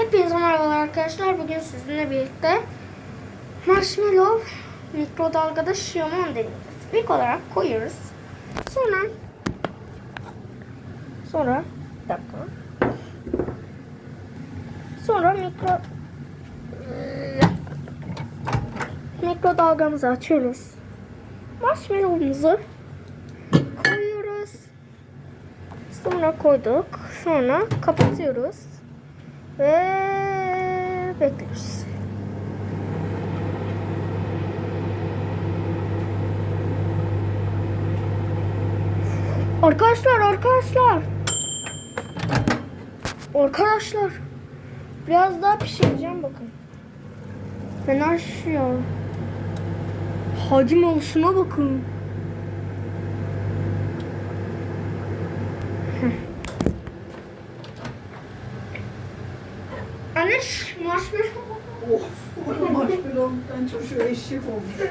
Hepinize merhabalar arkadaşlar. Bugün sizinle birlikte marshmallow mikrodalgada şiyomon deneyeceğiz. İlk olarak koyuyoruz. Sonra sonra bir dakika. Sonra mikro mikrodalgamızı açıyoruz. Marshmallow'umuzu koyuyoruz. Sonra koyduk. Sonra kapatıyoruz. Ve bekliyoruz. Arkadaşlar, arkadaşlar. Arkadaşlar. Biraz daha pişireceğim bakın. Fena şişiyor. Hacim oluşuna bakın. Anne şu marshmallow Of, onun marshmallow'dan çocuğu eşek olmuş.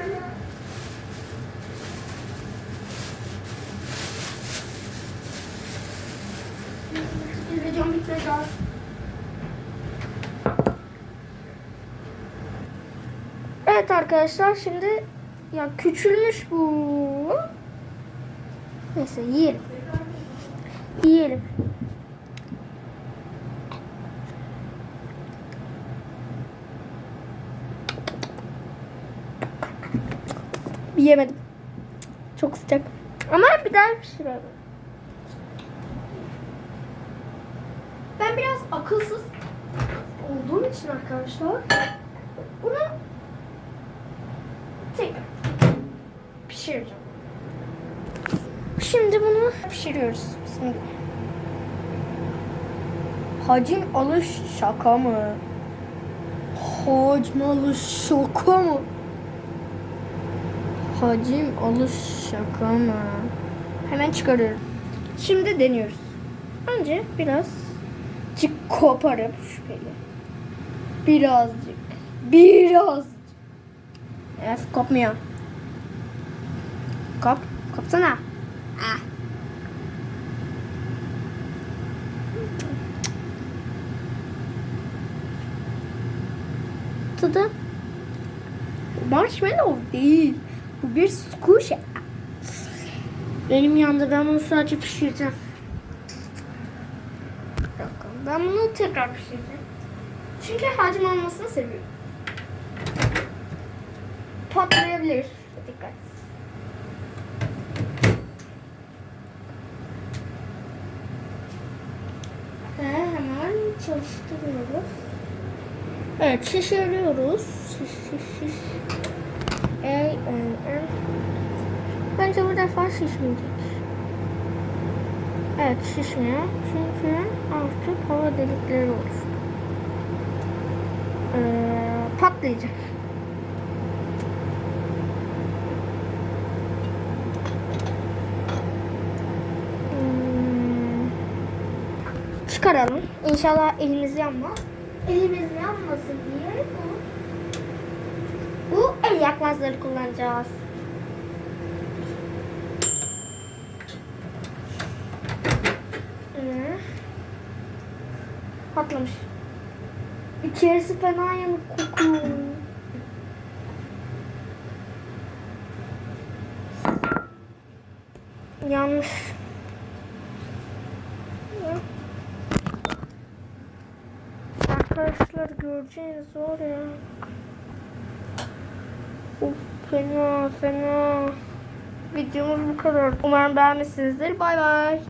Videom bitmedi daha. Evet arkadaşlar şimdi ya küçülmüş bu. Neyse yiyelim. Yiyelim. Yiyemedim. Çok sıcak. Ama bir daha pişirelim. Ben biraz akılsız olduğum için arkadaşlar bunu tekrar pişireceğim. Şimdi bunu pişiriyoruz. Bismillah. Hacim alış şaka mı? Hacim alış şaka mı? Hacim alış şaka mı? Hemen çıkarıyorum. Şimdi deniyoruz. Önce biraz Cık koparıp şüpheli. Birazcık. Birazcık. Evet kopmuyor. Kop. Kopsana. Ah. Tadı marshmallow değil. Bu bir squishy. Benim yanında ben bunu sadece pişireceğim. Dakika. Ben bunu tekrar pişireceğim. Çünkü hacim olmasını seviyorum. Patlayabilir. Dikkat. Ve hemen çalıştırıyoruz. Evet şişiriyoruz. Şiş şiş şiş. E. Bence bu defa şişmeyecek. Evet şişmiyor. Çünkü artık hava delikleri oluştu. Ee, patlayacak. Hmm. Çıkaralım. İnşallah elimiz yanmaz. Elimiz yanmasın diye el yakmazları kullanacağız. Ee, patlamış. İçerisi fena yanık kokuyor. Yanmış. Arkadaşlar göreceğiniz var ya. Of fena fena. Videomuz bu kadar. Umarım beğenmişsinizdir. Bay bay.